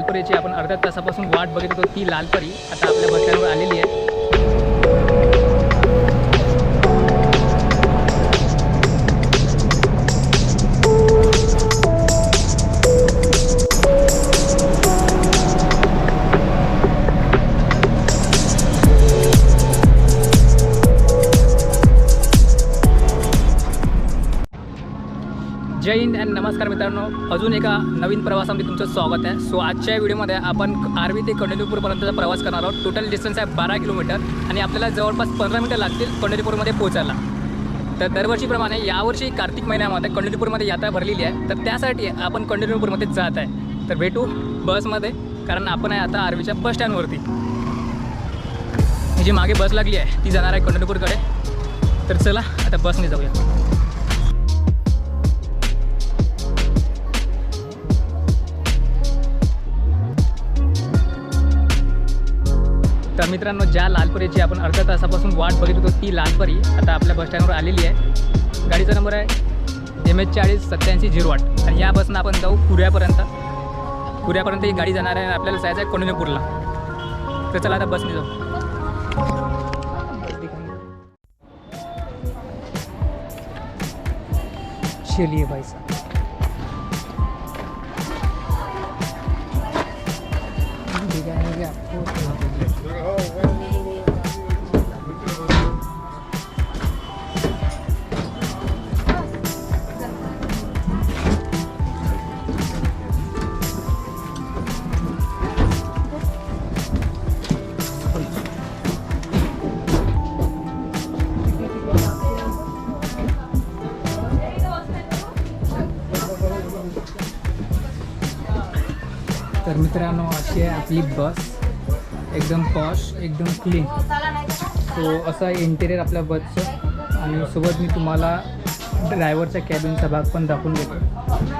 लालपरीची आपण अर्ध्या तासापासून वाट बघत होतो ती लालपरी आता आपल्या बस आलेली आहे. नमस्कार मित्रांनो. अजून एका नवीन प्रवासामध्ये तुमचं स्वागत आहे. सो आजच्या व्हिडिओमध्ये आपण आर्वी ते कंडलीपूरपर्यंतचा प्रवास करणार आहोत. टोटल डिस्टन्स आहे बारा किलोमीटर आणि आपल्याला जवळपास पंधरा मिनटं लागतील कंडलीपूरमध्ये पोहोचायला. तर दरवर्षीप्रमाणे यावर्षी कार्तिक महिन्यामध्ये कंडलीपूरमध्ये यात्रा भरलेली आहे. तर त्यासाठी आपण कंडलीपूरमध्ये जात आहे. तर भेटू बसमध्ये कारण आपण आहे आता आर्वीच्या बस स्टँडवरती. जी मागे बस लागली आहे ती जाणार आहे कंडोलीपूरकडे तर चला आता बसने जाऊया. मित्रांनो ज्या लालपरीची आपण अर्ध्या तासापासून वाट बघत होतो ती लालपरी आता आपल्या बस स्टँडवर आलेली आहे. गाडीचा नंबर आहे एम एच चाळीस सत्याऐंशी झिरो आठ. आणि या बसनं आपण जाऊ पुऱ्यापर्यंत. पुऱ्यापर्यंत ही गाडी जाणार आहे आणि आपल्याला जायचं आहे कोंडणीपूरला तर चला आता बसने जाऊ. चलिए भाई साहब. अशी आहे आपली बस. एकदम पॉश एकदम क्लीन सो असा इंटेरियर आपल्या बसचं. आणि सोबत मी तुम्हाला ड्रायव्हरच्या कॅबिनचा भाग पण दाखवून देतो.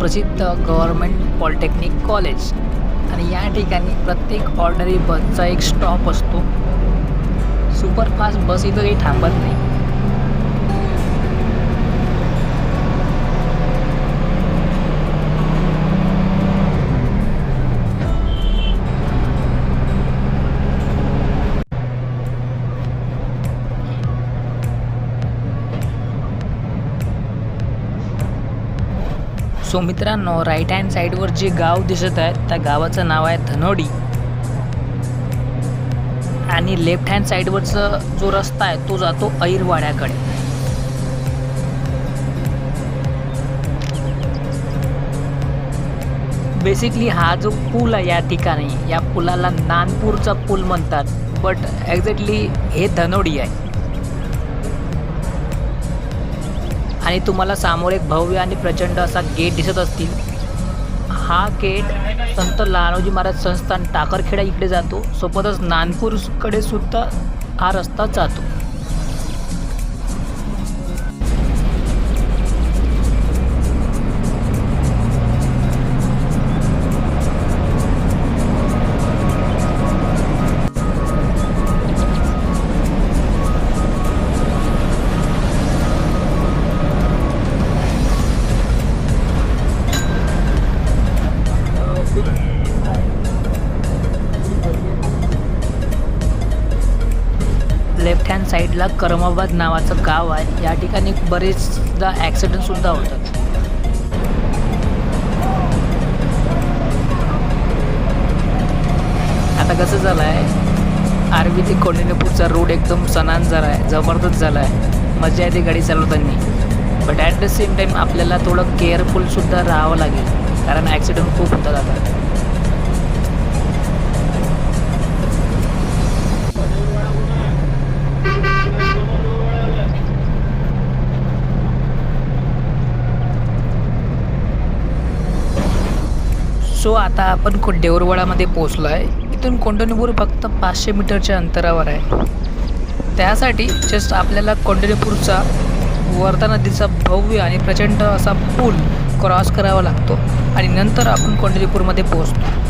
प्रसिद्ध गव्हर्मेंट पॉलिटेक्निक कॉलेज. आणि या ठिकाणी प्रत्येक ऑर्डनरी बसचा एक स्टॉप असतो. सुपरफास्ट बस इथं काही थांबत नाही. सो मित्रांनो राईट हँड साईडवर जे गाव दिसत आहे त्या गावाचं नाव आहे धनोडी. आणि लेफ्ट हँड साईडवरचा जो रस्ता आहे तो जातो ऐरवाड्याकडे. बेसिकली हा जो पूल आहे या ठिकाणी या पुलाला नानपूरचा पूल म्हणतात बट एक्झॅक्टली हे धनोडी आहे. आणि तुम्हाला समोर एक भव्य आणि प्रचंड असा गेट दिसत असतील. हा गेट संत लहानोजी महाराज संस्थान टाकरखेडा इकडे जातो. सोबतच नानपूरकडे सुद्धा हा रस्ता जातो. साईडला करमाबाद नावाचं गाव आहे. या ठिकाणी बरेचदा ॲक्सिडेंटसुद्धा होतात. आता कसं झालं आहे आरवी ते कोंडिन्यपूरचा रोड एकदम सणान झाला आहे जबरदस्त झाला आहे मजा येते गाडी चालवताना. But at the same time आपल्याला थोडं केअरफुलसुद्धा राहावं लागेल. कारण ॲक्सिडेंट खूप होतात आता. सो आता आपण को देऊरवाडामध्ये पोचलो आहे इथून कोंडणीपूर फक्त पाचशे मीटरच्या अंतरावर आहे. त्यासाठी जस्ट आपल्याला कोंडणीपूरचा वर्धा नदीचा भव्य आणि प्रचंड असा पूल क्रॉस करावा लागतो. आणि नंतर आपण कोंडणीपूरमध्ये पोचतो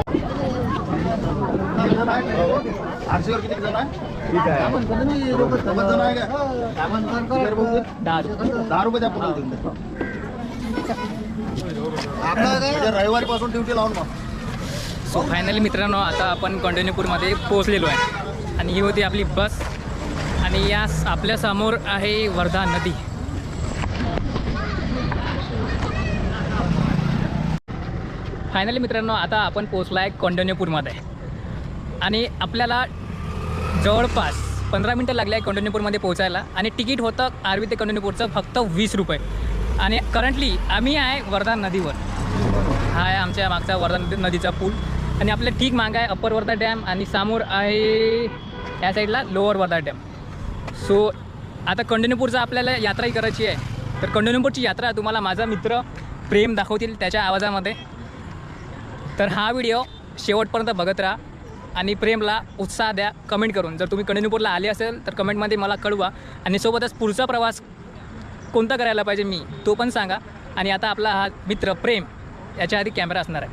आठशेवर किती जण आहे ठीक आहे जण आहे का दहा रुपये द्या रविवारी पासून ड्युटी लावून मग सो फायनली मित्रांनो आता आपण कंटिन्यूपूरमध्ये पोहोचलेलो आहे. आणि ही होती आपली बस. आणि या आपल्यासमोर आहे वर्धा नदी. फायनली मित्रांनो आता आपण पोहोचला आहे कौंडण्यपूरमध्ये आणि आपल्याला जवळपास पंधरा मिनटं लागले आहे कौंडण्यपूरमध्ये पोहोचायला आणि तिकीट होतं आरवी ते कौंडण्यपूरचं फक्त वीस रुपये. आणि करंटली आम्ही आहे वर्धा नदीवर. हा आहे आमच्या मागचा वर्धा नदी- नदीचा पूल. आणि आपल्या ठीक मागं आहे अप्पर वर्धा डॅम आणि समोर आहे या साईडला लोअर वर्धा डॅम सो आता कंटिन्यूपूरचा आपल्याला यात्राही करायची आहे. तर कंटिन्यूपूरची यात्रा तुम्हाला माझा मित्र प्रेम दाखवतील त्याच्या आवाजामध्ये. तर हा व्हिडिओ शेवटपर्यंत बघत राहा. आणि प्रेमला उत्साह द्या कमेंट करून. जर तुम्ही कंटिन्यूपूरला आले असेल तर कमेंटमध्ये मला कळवा. आणि सोबतच पुढचा प्रवास कोणता करायला पाहिजे मी तो पण सांगा. आणि आता आपला हा मित्र प्रेम याच्या आधी कॅमेरा असणार आहे.